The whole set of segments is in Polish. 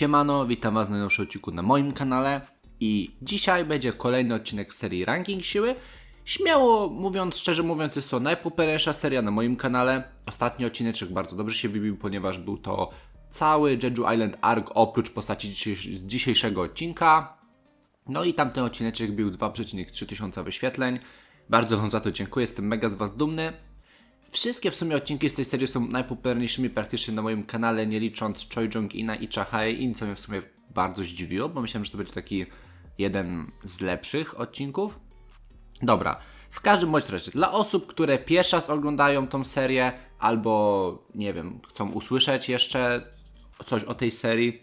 Siemano, witam Was w najnowszym odcinku na moim kanale i dzisiaj będzie kolejny odcinek serii Ranking Siły. Śmiało mówiąc, szczerze mówiąc, jest to najpopularniejsza seria na moim kanale. Ostatni odcineczek bardzo dobrze się wybił, ponieważ był to cały Jeju Island Arc oprócz postaci z dzisiejszego odcinka. No i tamten odcineczek bił 2,3 tysiąca wyświetleń. Bardzo Wam za to dziękuję, jestem mega z Was dumny. Wszystkie w sumie odcinki z tej serii są najpopularniejszymi praktycznie na moim kanale, nie licząc Choi Jong-ina i Cha Hae-in, co mnie w sumie bardzo zdziwiło, bo myślałem, że to będzie taki jeden z lepszych odcinków. Dobra, w każdym bądź razie, dla osób, które pierwszy raz oglądają tą serię, albo nie wiem, chcą usłyszeć jeszcze coś o tej serii,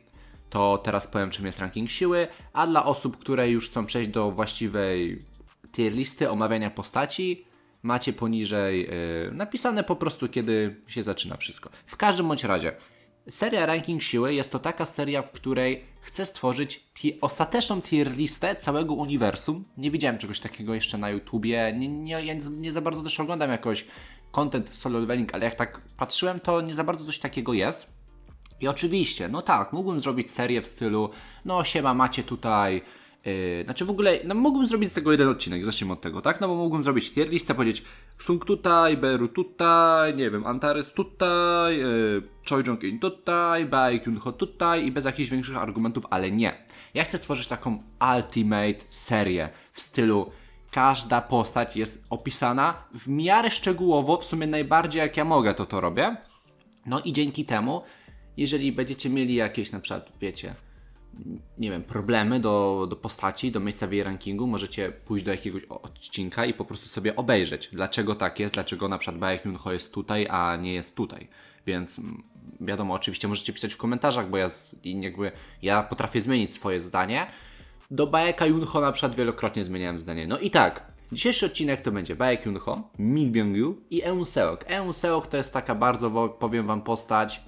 to teraz powiem, czym jest ranking siły, a dla osób, które już chcą przejść do właściwej tier listy omawiania postaci, macie poniżej yy, napisane po prostu, kiedy się zaczyna wszystko. W każdym bądź razie, seria Ranking Siły jest to taka seria, w której chcę stworzyć ostateczną tier listę całego uniwersum. Nie widziałem czegoś takiego jeszcze na YouTubie. Nie, nie, ja nie, nie za bardzo też oglądam jakoś content solo leveling, ale jak tak patrzyłem, to nie za bardzo coś takiego jest. I oczywiście, no tak, mógłbym zrobić serię w stylu, no siema, macie tutaj, yy, znaczy w ogóle, no mógłbym zrobić z tego jeden odcinek, zacznijmy od tego, tak? No bo mógłbym zrobić tier listę, powiedzieć Sung tutaj, Beru tutaj, nie wiem, Antares tutaj, yy, Choi Jong-in tutaj, Baek Yoon-ho tutaj i bez jakichś większych argumentów, ale nie. Ja chcę stworzyć taką ultimate serię w stylu każda postać jest opisana w miarę szczegółowo, w sumie najbardziej jak ja mogę to to robię. No i dzięki temu, jeżeli będziecie mieli jakieś na przykład, wiecie, nie wiem, problemy do, do postaci, do miejsca w jej rankingu, możecie pójść do jakiegoś odcinka i po prostu sobie obejrzeć, dlaczego tak jest, dlaczego na przykład Baek Yoon-ho jest tutaj, a nie jest tutaj. Więc mm, wiadomo, oczywiście możecie pisać w komentarzach, bo ja, jakby, ja potrafię zmienić swoje zdanie. Do Baeka Yoon-ho na przykład wielokrotnie zmieniałem zdanie. No i tak, dzisiejszy odcinek to będzie Baek Yoon-ho, Mi Byung-yu i Eun Seok. Eun Seok to jest taka bardzo, powiem wam, postać,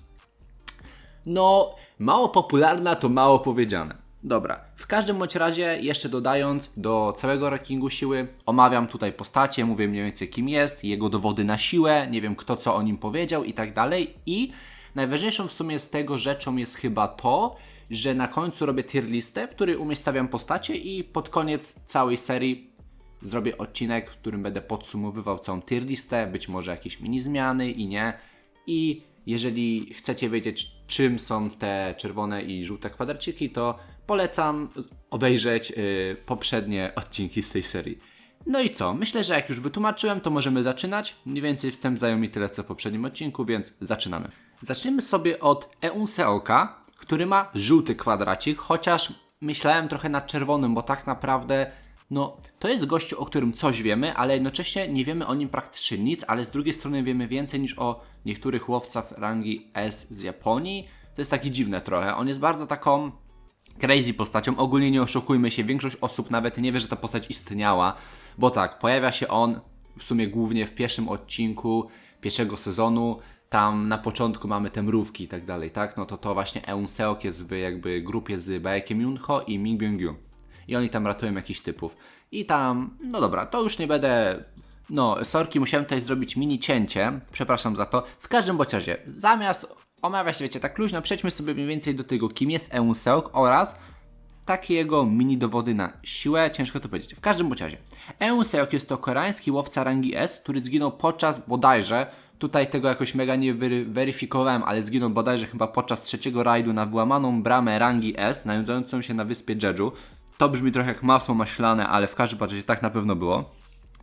no, mało popularna to mało powiedziane. Dobra, w każdym bądź razie, jeszcze dodając do całego rankingu siły, omawiam tutaj postacie, mówię mniej więcej kim jest, jego dowody na siłę, nie wiem kto co o nim powiedział i tak dalej. I najważniejszą w sumie z tego rzeczą jest chyba to, że na końcu robię tier listę, w której umiejscawiam postacie i pod koniec całej serii zrobię odcinek, w którym będę podsumowywał całą tier listę, być może jakieś mini zmiany i nie. I jeżeli chcecie wiedzieć, czym są te czerwone i żółte kwadraciki, to polecam obejrzeć y, poprzednie odcinki z tej serii. No i co? Myślę, że jak już wytłumaczyłem, to możemy zaczynać. Mniej więcej wstęp zajął mi tyle co w poprzednim odcinku, więc zaczynamy. Zaczniemy sobie od Eun Seoka, który ma żółty kwadracik, chociaż myślałem trochę nad czerwonym, bo tak naprawdę no, to jest gościu, o którym coś wiemy, ale jednocześnie nie wiemy o nim praktycznie nic, ale z drugiej strony wiemy więcej niż o niektórych łowcach rangi S z Japonii. To jest takie dziwne trochę. On jest bardzo taką crazy postacią. Ogólnie nie oszukujmy się, większość osób nawet nie wie, że ta postać istniała, bo tak, pojawia się on w sumie głównie w pierwszym odcinku pierwszego sezonu. Tam na początku mamy te mrówki i tak dalej, tak? No to to właśnie Eun Seok jest w jakby grupie z Baekiem Yoon-ho i Min Byung-yu. I oni tam ratują jakichś typów. I tam, no dobra, to już nie będę no, sorki, musiałem tutaj zrobić mini cięcie. Przepraszam za to. W każdym bądź zamiast omawiać, wiecie, tak luźno, przejdźmy sobie mniej więcej do tego, kim jest Eun Seok oraz takie jego mini dowody na siłę, ciężko to powiedzieć. W każdym bądź razie, Eun Seok jest to koreański łowca rangi S, który zginął podczas bodajże, tutaj tego jakoś mega nie wery- weryfikowałem, ale zginął bodajże chyba podczas trzeciego rajdu na wyłamaną bramę rangi S, znajdującą się na wyspie Jeju. To brzmi trochę jak masło maślane, ale w każdym razie tak na pewno było.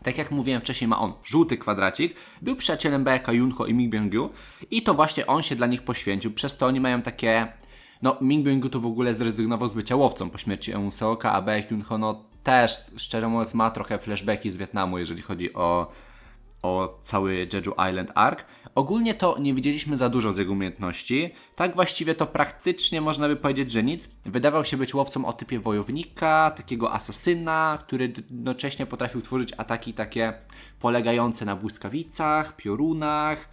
Tak jak mówiłem wcześniej, ma on żółty kwadracik, był przyjacielem Baeka Yoon-ho i Min Byung-yu i to właśnie on się dla nich poświęcił, przez to oni mają takie... No, Min Byung-yu to w ogóle zrezygnował z bycia łowcą po śmierci Eun Seoka, a Baek Yoon-ho no też, szczerze mówiąc, ma trochę flashbacki z Wietnamu, jeżeli chodzi o o cały Jeju Island Arc. Ogólnie to nie widzieliśmy za dużo z jego umiejętności. Tak właściwie to praktycznie można by powiedzieć, że nic. Wydawał się być łowcą o typie wojownika, takiego asasyna, który jednocześnie potrafił tworzyć ataki takie polegające na błyskawicach, piorunach.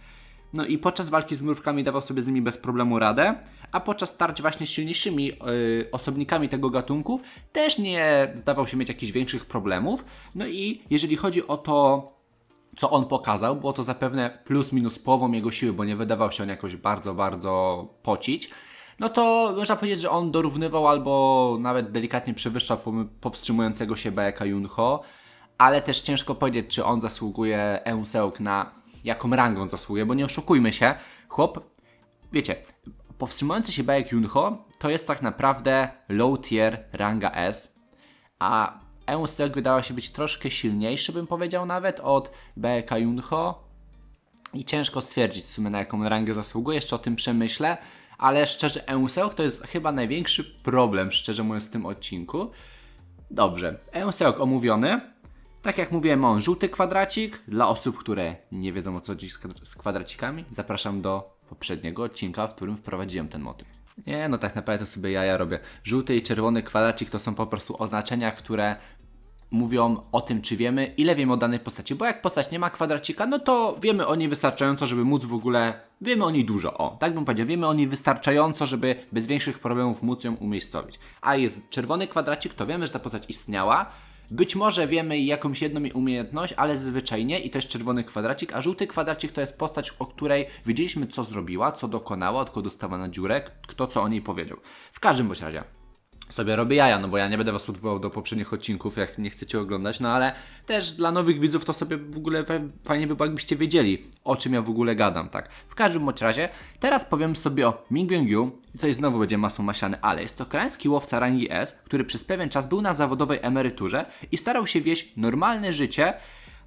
No i podczas walki z mrówkami dawał sobie z nimi bez problemu radę, a podczas starć właśnie z silniejszymi yy, osobnikami tego gatunku też nie zdawał się mieć jakichś większych problemów. No i jeżeli chodzi o to, co on pokazał, było to zapewne plus minus połową jego siły, bo nie wydawał się on jakoś bardzo, bardzo pocić. no to można powiedzieć, że on dorównywał albo nawet delikatnie przewyższał powstrzymującego się Baeka Junho, ale też ciężko powiedzieć, czy on zasługuje Eunseok na jaką rangą zasługuje, bo nie oszukujmy się, chłop, wiecie, powstrzymujący się Baek Junho to jest tak naprawdę low tier ranga S, a Eunseok wydała się być troszkę silniejszy, bym powiedział nawet, od Baeka Junho, i ciężko stwierdzić w sumie na jaką rangę zasługuje, jeszcze o tym przemyślę, ale szczerze Eunseok to jest chyba największy problem, szczerze mówiąc w tym odcinku. Dobrze, Eunseok omówiony. Tak jak mówiłem, on żółty kwadracik. Dla osób, które nie wiedzą o co dziś z kwadr- z kwadracikami, zapraszam do poprzedniego odcinka, w którym wprowadziłem ten motyw. Nie, no tak naprawdę to sobie jaja robię. Żółty i czerwony kwadracik to są po prostu oznaczenia, które mówią o tym, czy wiemy, ile wiemy o danej postaci. Bo jak postać nie ma kwadracika, no to wiemy o niej wystarczająco, żeby móc w ogóle. Wiemy o niej dużo. O, tak bym powiedział. Wiemy o niej wystarczająco, żeby bez większych problemów móc ją umiejscowić. A jest czerwony kwadracik, to wiemy, że ta postać istniała. Być może wiemy jakąś jedną umiejętność, ale zazwyczaj nie i jest czerwony kwadracik, a żółty kwadracik to jest postać, o której wiedzieliśmy co zrobiła, co dokonała, kogo dostała na dziurę, kto co o niej powiedział. W każdym bądź razie sobie robię jaja, no bo ja nie będę was odwołał do poprzednich odcinków, jak nie chcecie oglądać, no ale też dla nowych widzów to sobie w ogóle fa- fajnie by było, jakbyście wiedzieli, o czym ja w ogóle gadam, tak. W każdym bądź razie, teraz powiem sobie o Ming Byung Yu, tutaj znowu będzie masą masiany, ale jest to koreański łowca rangi S, który przez pewien czas był na zawodowej emeryturze i starał się wieść normalne życie,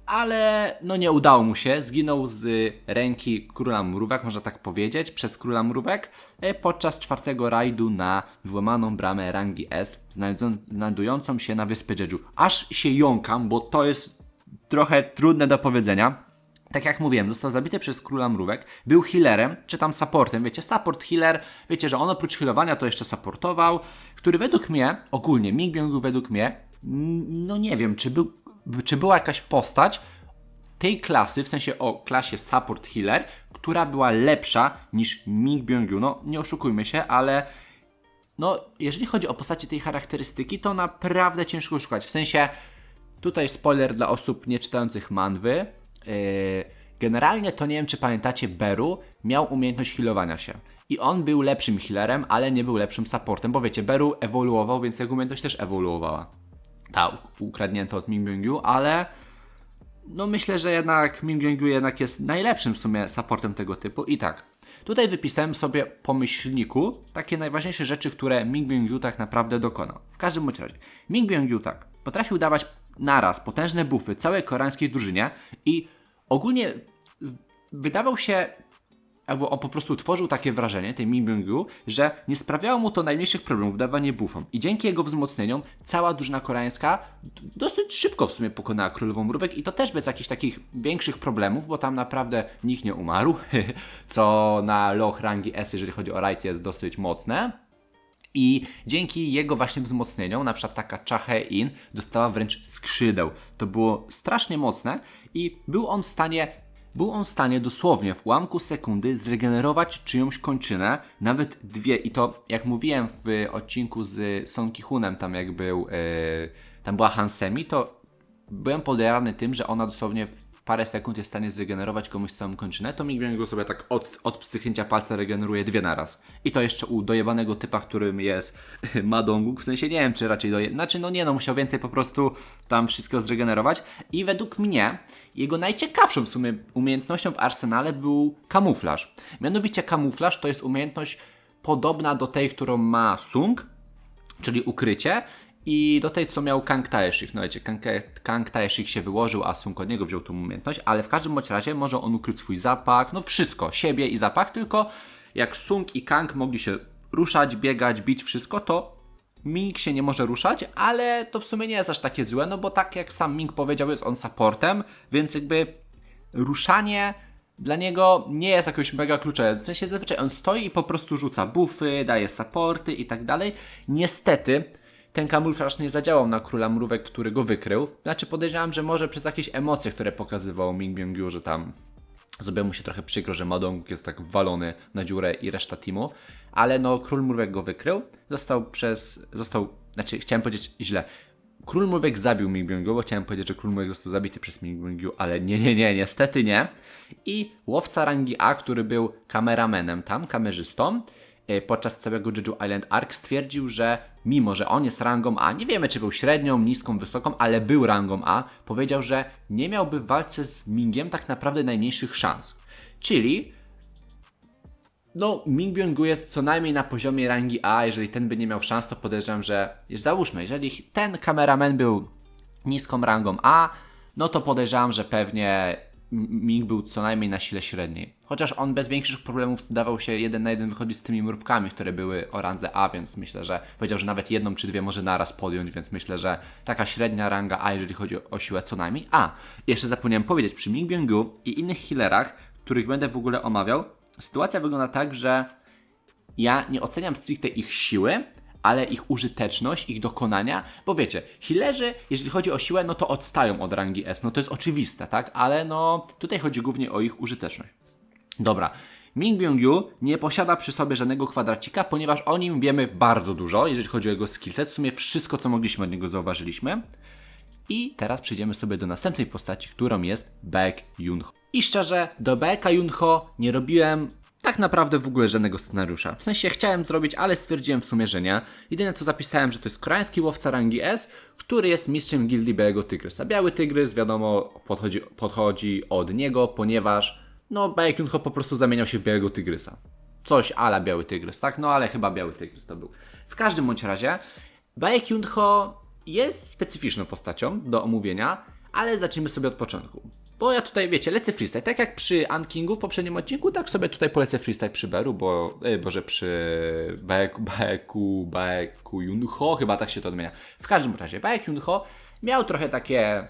ale no nie udało mu się. Zginął z ręki króla mrówek, można tak powiedzieć, przez króla mrówek e, podczas czwartego rajdu na włamaną bramę rangi S, znajdują- znajdującą się na wyspie Jeju. Aż się jąkam, bo to jest trochę trudne do powiedzenia. Tak jak mówiłem, został zabity przez króla mrówek, był healerem, czy tam supportem, wiecie, support healer, wiecie, że on oprócz healowania to jeszcze supportował, który według mnie, ogólnie Ming Byung według mnie, no nie wiem, czy, był, czy była jakaś postać tej klasy, w sensie o klasie support healer, która była lepsza niż Ming Byung No, nie oszukujmy się, ale no, jeżeli chodzi o postacie tej charakterystyki, to naprawdę ciężko szukać. W sensie, tutaj spoiler dla osób nie czytających manwy. Yy, generalnie to nie wiem, czy pamiętacie, Beru miał umiejętność healowania się. I on był lepszym healerem, ale nie był lepszym supportem, bo wiecie, Beru ewoluował, więc jego umiejętność też ewoluowała. Ta ukradnięta od Ming Byung ale no myślę, że jednak Ming Byung jednak jest najlepszym w sumie supportem tego typu. I tak, tutaj wypisałem sobie po myślniku takie najważniejsze rzeczy, które Ming Byung tak naprawdę dokonał. W każdym bądź razie, Ming Byung tak, potrafił dawać naraz potężne buffy całej koreańskiej drużynie i ogólnie wydawał się albo on po prostu tworzył takie wrażenie, tej Min Byung-gu, że nie sprawiało mu to najmniejszych problemów w dawaniu buffom. I dzięki jego wzmocnieniom cała drużyna koreańska dosyć szybko w sumie pokonała królową mrówek i to też bez jakichś takich większych problemów, bo tam naprawdę nikt nie umarł, co na loch rangi S, jeżeli chodzi o raid, jest dosyć mocne. I dzięki jego właśnie wzmocnieniom, na przykład taka Chahe In dostała wręcz skrzydeł. To było strasznie mocne i był on w stanie, był on w stanie dosłownie w ułamku sekundy zregenerować czyjąś kończynę, nawet dwie. I to, jak mówiłem w odcinku z Son Kichunem, tam jak był, yy, tam była Hansemi, to byłem podjarany tym, że ona dosłownie w parę sekund jest w stanie zregenerować komuś całą kończynę, to Ming go sobie tak od, od pstryknięcia palca regeneruje dwie naraz. I to jeszcze u dojebanego typa, którym jest Madonguk, w sensie nie wiem, czy raczej doje... Znaczy, no nie, no musiał więcej po prostu tam wszystko zregenerować. I według mnie jego najciekawszą w sumie umiejętnością w arsenale był kamuflaż. Mianowicie kamuflaż to jest umiejętność podobna do tej, którą ma Sung, czyli ukrycie. I do tej, co miał Kang Taeshik. No wiecie, Kang, Kang Taeshik się wyłożył, a Sung od niego wziął tą umiejętność, ale w każdym bądź razie może on ukryć swój zapach, no wszystko, siebie i zapach, tylko jak Sung i Kang mogli się ruszać, biegać, bić, wszystko, to Ming się nie może ruszać, ale to w sumie nie jest aż takie złe, no bo tak jak sam Ming powiedział, jest on supportem, więc jakby ruszanie dla niego nie jest jakoś mega kluczowe. W sensie zazwyczaj on stoi i po prostu rzuca buffy, daje supporty i tak dalej. Niestety ten kamuflaż nie zadziałał na króla mrówek, który go wykrył. Znaczy podejrzewam, że może przez jakieś emocje, które pokazywał Ming Byung że tam zrobiło mu się trochę przykro, że Madong jest tak walony na dziurę i reszta teamu. Ale no, król mrówek go wykrył. Został przez... Został... Znaczy, chciałem powiedzieć źle. Król Mrówek zabił Ming Byung, bo chciałem powiedzieć, że Król Mrówek został zabity przez Ming Byung, ale nie, nie, nie, niestety nie. I łowca rangi A, który był kameramenem tam, kamerzystą, podczas całego Jeju Island Arc stwierdził, że mimo, że on jest rangą A, nie wiemy czy był średnią, niską, wysoką, ale był rangą A, powiedział, że nie miałby w walce z Mingiem tak naprawdę najmniejszych szans. Czyli no, Ming Byung-gu jest co najmniej na poziomie rangi A. Jeżeli ten by nie miał szans, to podejrzewam, że załóżmy, jeżeli ten kameraman był niską rangą A, no to podejrzewam, że pewnie Ming był co najmniej na sile średniej. Chociaż on bez większych problemów zdawał się jeden na jeden wychodzić z tymi mrówkami, które były o randze A, więc myślę, że powiedział, że nawet jedną czy dwie może naraz podjąć, więc myślę, że taka średnia ranga A, jeżeli chodzi o siłę, co najmniej. A, jeszcze zapomniałem powiedzieć, przy Ming Byung-gu i innych healerach, których będę w ogóle omawiał, sytuacja wygląda tak, że ja nie oceniam stricte ich siły, ale ich użyteczność, ich dokonania, bo wiecie, healerzy, jeżeli chodzi o siłę, no to odstają od rangi S, no to jest oczywiste, tak? Ale no, tutaj chodzi głównie o ich użyteczność. Dobra, Ming Byung-yu nie posiada przy sobie żadnego kwadracika, ponieważ o nim wiemy bardzo dużo, jeżeli chodzi o jego skillset, w sumie wszystko, co mogliśmy od niego zauważyliśmy. I teraz przejdziemy sobie do następnej postaci, którą jest Baek Yunho. I szczerze, do Baeka Yunho nie robiłem tak naprawdę w ogóle żadnego scenariusza. W sensie chciałem zrobić, ale stwierdziłem w sumie, że nie. Jedyne co zapisałem, że to jest koreański łowca rangi S, który jest mistrzem gildii Białego Tygrysa. Biały Tygrys, wiadomo, podchodzi, podchodzi od niego, ponieważ no Baek Yunho po prostu zamieniał się w Białego Tygrysa. Coś ala Biały Tygrys, tak? No ale chyba Biały Tygrys to był. W każdym bądź razie, Baek Yunho jest specyficzną postacią do omówienia, ale zacznijmy sobie od początku. Bo ja tutaj, wiecie, lecę freestyle. Tak jak przy Ankingu w poprzednim odcinku, tak sobie tutaj polecę freestyle przy Beru, bo, e, boże, przy Baeku, Baeku, Baeku Yunho, chyba tak się to odmienia. W każdym razie, Baek Yunho miał trochę takie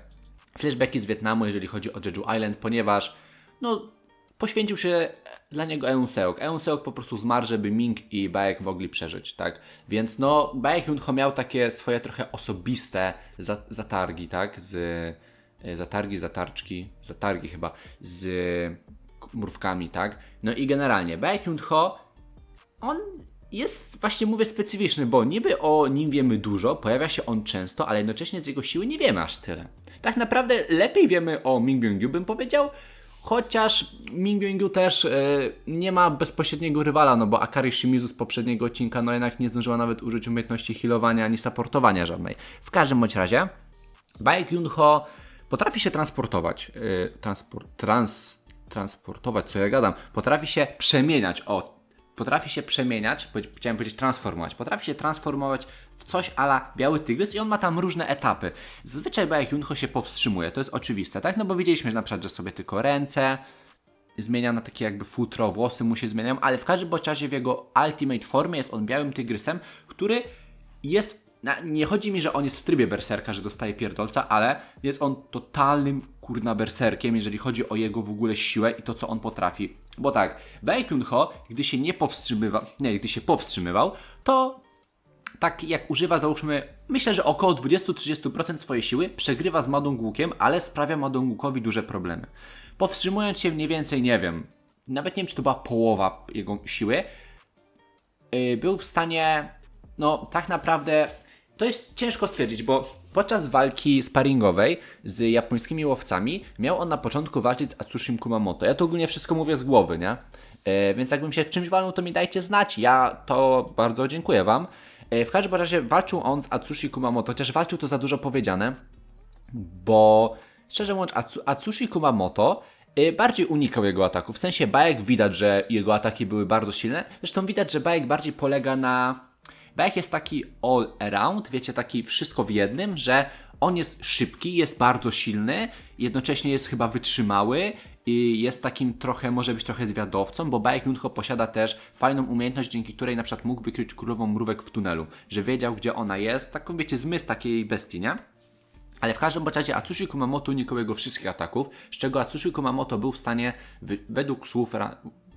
flashbacki z Wietnamu, jeżeli chodzi o Jeju Island, ponieważ, no, poświęcił się dla niego Eun Seok. Eun Seok po prostu zmarł, żeby Ming i Baek mogli przeżyć, tak? Więc no, Baek Yunho miał takie swoje trochę osobiste za- zatargi, tak? Z zatargi, zatarczki, zatargi chyba z mrówkami, tak? No i generalnie Baek Yunho on jest, właśnie mówię, specyficzny, bo niby o nim wiemy dużo, pojawia się on często, ale jednocześnie z jego siły nie wiemy aż tyle. Tak naprawdę lepiej wiemy o Ming Byung-yu, bym powiedział, chociaż Ming Byung-yu też e, nie ma bezpośredniego rywala, no bo Akari Shimizu z poprzedniego odcinka, no jednak nie zdążyła nawet użyć umiejętności healowania ani supportowania żadnej. W każdym bądź razie, Baek Yunho potrafi się transportować, yy, transport, trans, transportować, co ja gadam, potrafi się przemieniać, o, potrafi się przemieniać, chciałem powiedzieć transformować, potrafi się transformować w coś ala biały tygrys i on ma tam różne etapy. Zazwyczaj Baek Yunho się powstrzymuje, to jest oczywiste, tak? No bo widzieliśmy, że na przykład, że sobie tylko ręce zmienia na takie jakby futro, włosy mu się zmieniają, ale w każdym bądź razie w jego ultimate formie jest on białym tygrysem, który jest na, nie chodzi mi, że on jest w trybie berserka, że dostaje pierdolca, ale jest on totalnym kurna berserkiem, jeżeli chodzi o jego w ogóle siłę i to, co on potrafi. Bo tak, Baek Yunho, gdy się nie powstrzymywał, nie, gdy się powstrzymywał, to tak jak używa, załóżmy, myślę, że około 20-30% swojej siły przegrywa z Madong Łukiem, ale sprawia Madong Łukowi duże problemy. Powstrzymując się mniej więcej, nie wiem, nawet nie wiem, czy to była połowa jego siły, yy, był w stanie, no tak naprawdę, to jest ciężko stwierdzić, bo podczas walki sparingowej z japońskimi łowcami miał on na początku walczyć z Atsushim Kumamoto. Ja to ogólnie wszystko mówię z głowy, nie? E, więc jakbym się w czymś walnął, to mi dajcie znać. Ja to bardzo dziękuję Wam. E, w każdym razie walczył on z Atsushi Kumamoto, chociaż walczył to za dużo powiedziane, bo szczerze mówiąc, Atsu, Atsushi Kumamoto y, bardziej unikał jego ataków. W sensie Baek widać, że jego ataki były bardzo silne. Zresztą widać, że Baek bardziej polega na. Baek jest taki all around, wiecie, taki wszystko w jednym, że on jest szybki, jest bardzo silny, jednocześnie jest chyba wytrzymały i jest takim trochę, może być trochę zwiadowcą, bo Baek Yunho posiada też fajną umiejętność, dzięki której na przykład mógł wykryć królową mrówek w tunelu, że wiedział, gdzie ona jest, taką wiecie, zmysł takiej bestii, nie? Ale w każdym razie Atsushi Kumamoto unikał jego wszystkich ataków, z czego Atsushi Kumamoto był w stanie, według słów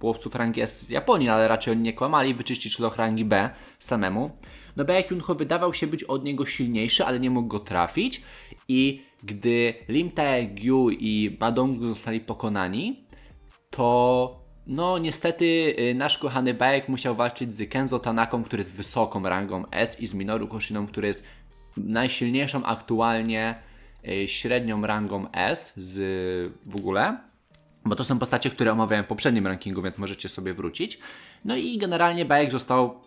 ra, łowców rangi S z Japonii, ale raczej oni nie kłamali, wyczyścić loch rangi B samemu. No Baek Yunho wydawał się być od niego silniejszy, ale nie mógł go trafić i gdy Lim Tae-gyu i Madongu zostali pokonani, to no niestety y, nasz kochany Baek musiał walczyć z Kenzo Tanaką, który jest wysoką rangą S i z Minoru Koshiną, który jest najsilniejszą aktualnie y, średnią rangą S z w ogóle. Bo to są postacie, które omawiałem w poprzednim rankingu, więc możecie sobie wrócić. No i generalnie Bajek został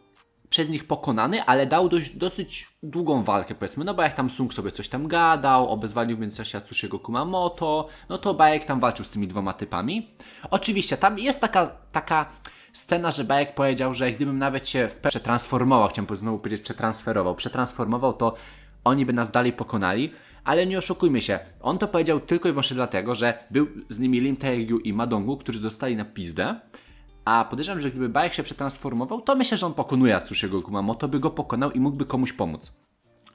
przez nich pokonany, ale dał dość, dosyć długą walkę, powiedzmy. No bo jak tam Sung sobie coś tam gadał, obezwalił w międzyczasie Atsushiego Kumamoto, no to Bajek tam walczył z tymi dwoma typami. Oczywiście, tam jest taka, taka scena, że Bajek powiedział, że gdybym nawet się w przetransformował, chciałem znowu powiedzieć przetransferował, przetransformował, to oni by nas dalej pokonali. Ale nie oszukujmy się, on to powiedział tylko i wyłącznie dlatego, że był z nimi Lin Taegyu i Madongu, którzy dostali na pizdę. A podejrzewam, że gdyby Bajek się przetransformował, to myślę, że on pokonuje Atsushiego Kumamoto, by go pokonał i mógłby komuś pomóc.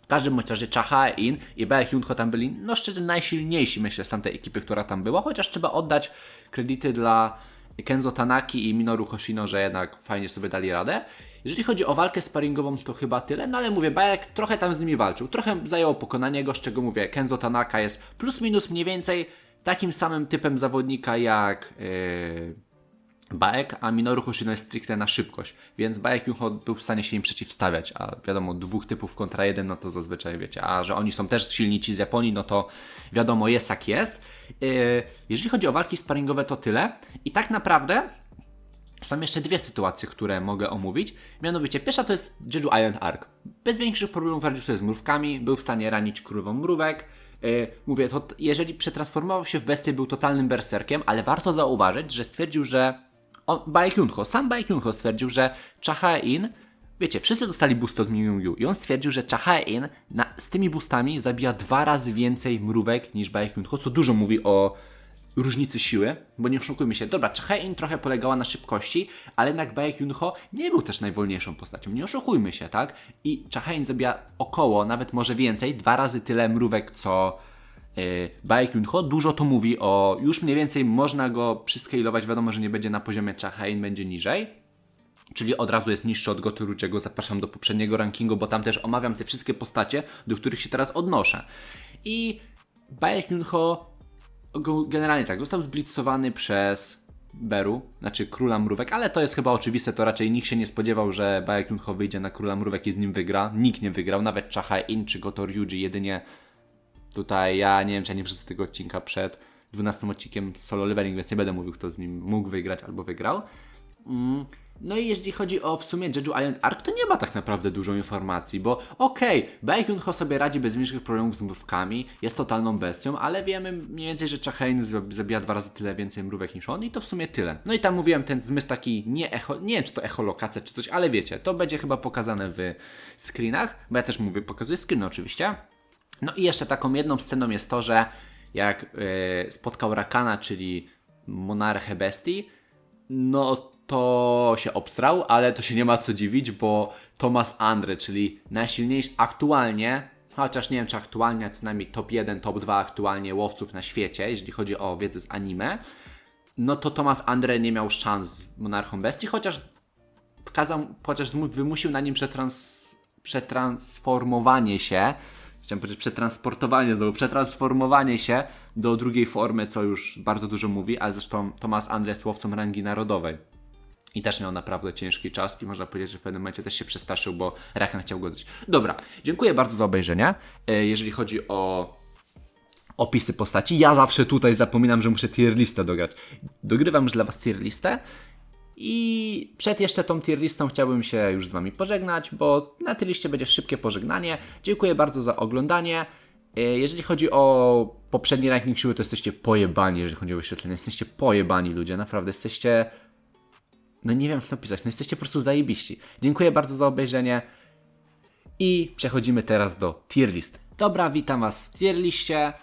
W każdym bądź razie Chaha In i Baek Junho tam byli, no szczerze, najsilniejsi myślę z tamtej ekipy, która tam była, chociaż trzeba oddać kredyty dla Kenzo Tanaki i Minoru Hoshino, że jednak fajnie sobie dali radę. Jeżeli chodzi o walkę sparingową, to chyba tyle, no ale mówię, Bajek trochę tam z nimi walczył, trochę zajęło pokonanie go, z czego mówię, Kenzo Tanaka jest plus minus mniej więcej takim samym typem zawodnika jak... Yy Baek, a Minoru Hoshino jest stricte na szybkość, więc Baek Junho był w stanie się im przeciwstawiać, a wiadomo, dwóch typów kontra jeden, no to zazwyczaj wiecie, a że oni są też silni ci z Japonii, no to wiadomo, jest jak jest. Yy, jeżeli chodzi o walki sparingowe, to tyle. I tak naprawdę są jeszcze dwie sytuacje, które mogę omówić. Mianowicie, pierwsza to jest Jeju Island Arc. Bez większych problemów radził sobie z mrówkami, był w stanie ranić królową mrówek. Yy, mówię, to jeżeli przetransformował się w bestię, był totalnym berserkiem, ale warto zauważyć, że stwierdził, że on, Baek Junho, sam Baek Junho stwierdził, że Chahae-in, wiecie, wszyscy dostali boost od Miu i on stwierdził, że Chahae-in z tymi boostami zabija dwa razy więcej mrówek niż Baek Junho, co dużo mówi o różnicy siły, bo nie oszukujmy się, dobra, Chahae-in trochę polegała na szybkości, ale jednak Baek Junho nie był też najwolniejszą postacią, nie oszukujmy się, tak? I Chahae-in zabija około, nawet może więcej, dwa razy tyle mrówek, co E, Baek Junho. Dużo to mówi o, już mniej więcej można go przyskalować, wiadomo, że nie będzie na poziomie Chahain, będzie niżej, czyli od razu jest niższy od Gotoruciego, zapraszam do poprzedniego rankingu, bo tam też omawiam te wszystkie postacie, do których się teraz odnoszę. I Baek Junho generalnie tak, został zblitzowany przez Beru, znaczy Króla Mrówek, ale to jest chyba oczywiste, to raczej nikt się nie spodziewał, że Baek Junho wyjdzie na Króla Mrówek i z nim wygra. Nikt nie wygrał, nawet Chahain czy Gotor Yuji, jedynie Tutaj ja nie wiem, czy ja nie wszyscy tego odcinka przed 12 odcinkiem solo leveling, więc nie będę mówił, kto z nim mógł wygrać albo wygrał. Mm. No i jeżeli chodzi o w sumie Jeju Island Arc, to nie ma tak naprawdę dużo informacji, bo okej, okay, Baekhyun sobie radzi bez większych problemów z mrówkami, jest totalną bestią, ale wiemy mniej więcej, że Chahain zabija dwa razy tyle więcej mrówek niż on i to w sumie tyle. No i tam mówiłem, ten zmysł taki nie echo, nie wiem czy to echolokacja czy coś, ale wiecie, to będzie chyba pokazane w screenach, bo ja też mówię, pokazuję screen oczywiście. No i jeszcze taką jedną sceną jest to, że jak yy, spotkał Rakana, czyli monarchę bestii, no to się obstrał, ale to się nie ma co dziwić, bo Thomas Andre, czyli najsilniejszy aktualnie, chociaż nie wiem czy aktualnie, a co najmniej top 1, top 2 aktualnie łowców na świecie, jeżeli chodzi o wiedzę z anime, no to Thomas Andre nie miał szans z monarchą bestii, chociaż kazał, chociaż wymusił na nim przetrans, przetransformowanie się chciałem powiedzieć przetransportowanie znowu, przetransformowanie się do drugiej formy, co już bardzo dużo mówi, ale zresztą Tomas Andres łowcą rangi narodowej. I też miał naprawdę ciężki czas i można powiedzieć, że w pewnym momencie też się przestraszył, bo Rakan chciał go zjeść. Dobra, dziękuję bardzo za obejrzenie. E, jeżeli chodzi o opisy postaci, ja zawsze tutaj zapominam, że muszę tier listę dograć. Dogrywam już dla Was tier listę i przed jeszcze tą tier listą chciałbym się już z Wami pożegnać, bo na tej liście będzie szybkie pożegnanie. Dziękuję bardzo za oglądanie. E, jeżeli chodzi o poprzedni ranking siły, to jesteście pojebani, jeżeli chodzi o wyświetlenie. Jesteście pojebani ludzie, naprawdę jesteście... No nie wiem co napisać, no jesteście po prostu zajebiści. Dziękuję bardzo za obejrzenie i przechodzimy teraz do tier list. Dobra, witam Was w tier liście.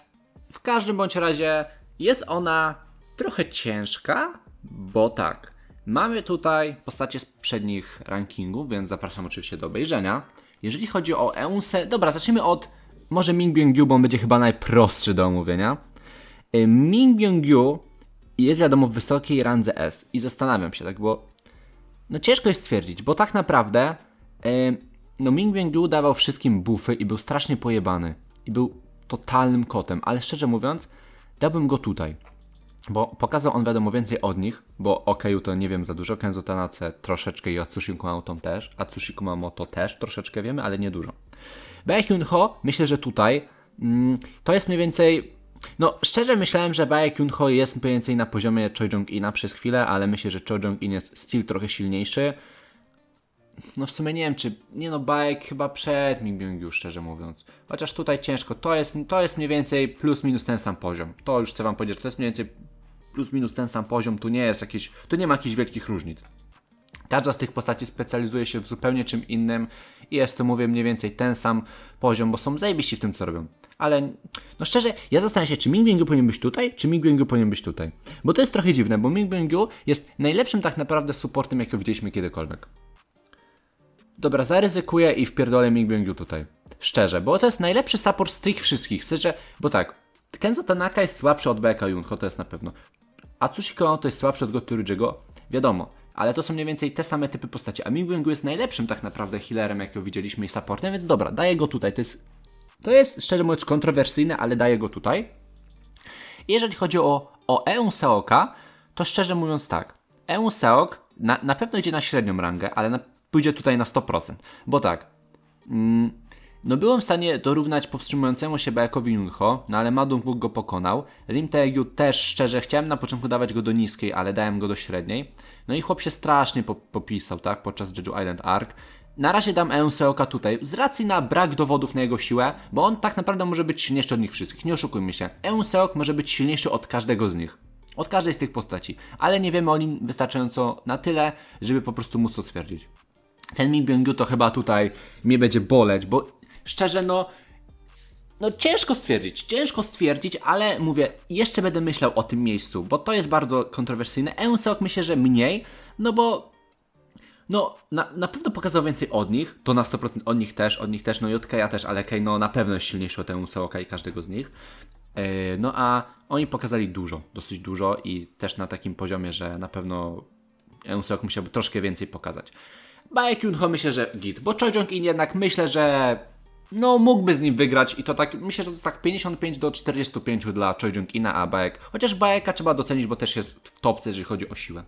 W każdym bądź razie jest ona trochę ciężka, bo tak... Mamy tutaj postacie z przednich rankingów, więc zapraszam oczywiście do obejrzenia. Jeżeli chodzi o Eunse, dobra, zacznijmy od może Ming Byung-yu, bo on będzie chyba najprostszy do omówienia. Ming Byung-yu jest wiadomo w wysokiej randze S. I zastanawiam się tak, bo no ciężko jest stwierdzić, bo tak naprawdę yy, no Ming Byung-yu dawał wszystkim buffy i był strasznie pojebany. I był totalnym kotem, ale szczerze mówiąc dałbym go tutaj. Bo pokazał on wiadomo więcej od nich, bo Okeju to nie wiem za dużo, Kenzo Tanace troszeczkę i Atsushi Kumamoto też, Atsushi Kumamoto też troszeczkę wiemy, ale nie dużo. Baekhyun Ho, myślę, że tutaj mm, to jest mniej więcej No, szczerze myślałem, że Baek Yunho jest mniej więcej na poziomie Choi Jong-ina przez chwilę, ale myślę, że Choi Jong-in jest styl trochę silniejszy. No w sumie nie wiem, czy... Nie no, Baek chyba przed Mi Byung-yu, szczerze mówiąc. Chociaż tutaj ciężko. To jest, to jest mniej więcej plus minus ten sam poziom. To już chcę wam powiedzieć, to jest mniej więcej plus minus ten sam poziom. Tu nie jest jakieś... Tu nie ma jakichś wielkich różnic. Każda z tych postaci specjalizuje się w zupełnie czym innym i jest to, mówię, mniej więcej ten sam poziom, bo są zajebiści w tym, co robią. Ale, no szczerze, ja zastanawiam się, czy Ming Byung powinien być tutaj, czy Ming Byung powinien być tutaj. Bo to jest trochę dziwne, bo Ming Byung jest najlepszym tak naprawdę supportem, jakiego widzieliśmy kiedykolwiek. Dobra, zaryzykuję i wpierdolę Ming Byung tutaj. Szczerze, bo to jest najlepszy support z tych wszystkich. Sensie, bo tak, Kenzo Tanaka jest słabszy od Beka Junho, to jest na pewno. Atsushi Kono to jest słabszy od Gotorujiego, wiadomo. Ale to są mniej więcej te same typy postaci. A Mingwengu jest najlepszym tak naprawdę healerem, jakiego widzieliśmy i supportem, więc dobra, daję go tutaj. To jest, to jest szczerze mówiąc kontrowersyjne, ale daję go tutaj. Jeżeli chodzi o, o Eun Seoka, to szczerze mówiąc tak. Eun Seok na, na pewno idzie na średnią rangę, ale na, pójdzie tutaj na 100%. Bo tak, mm, no byłem w stanie dorównać powstrzymującemu się Baekowi Yunho, no ale Madung go pokonał. Rim Taegyu też szczerze chciałem na początku dawać go do niskiej, ale dałem go do średniej. No i chłop się strasznie po, popisał, tak, podczas Jeju Island Arc. Na razie dam Eun Seoka tutaj, z racji na brak dowodów na jego siłę, bo on tak naprawdę może być silniejszy od nich wszystkich, nie oszukujmy się. Eun Seok może być silniejszy od każdego z nich. Od każdej z tych postaci, ale nie wiemy o nim wystarczająco na tyle, żeby po prostu móc to stwierdzić. Ten Mi Byung-yu to chyba tutaj mnie będzie boleć, bo szczerze no no ciężko stwierdzić, ciężko stwierdzić, ale mówię, jeszcze będę myślał o tym miejscu, bo to jest bardzo kontrowersyjne. Eun Seok myślę, że mniej, no bo no, na, na pewno pokazał więcej od nich, to na 100% od nich też, od nich też, no od Keja też, ale Kej no na pewno jest silniejszy od Eun Seoka i każdego z nich. Yy, no a oni pokazali dużo, dosyć dużo i też na takim poziomie, że na pewno Eun Seok musiałby troszkę więcej pokazać. Baek Yunho myślę, że git, bo Choi Jong-in jednak myślę, że no mógłby z nim wygrać i to tak, myślę, że to tak 55 do 45 dla Choi Jong-ina, a Baek, chociaż Baeka trzeba docenić, bo też jest w topce, jeżeli chodzi o siłę.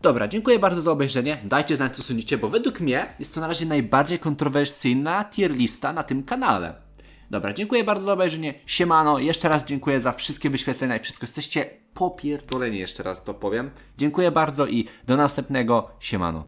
Dobra, dziękuję bardzo za obejrzenie. Dajcie znać, co sądzicie, bo według mnie jest to na razie najbardziej kontrowersyjna tier lista na tym kanale. Dobra, dziękuję bardzo za obejrzenie. Siemano, jeszcze raz dziękuję za wszystkie wyświetlenia i wszystko. Jesteście popierdoleni, jeszcze raz to powiem. Dziękuję bardzo i do następnego. Siemano.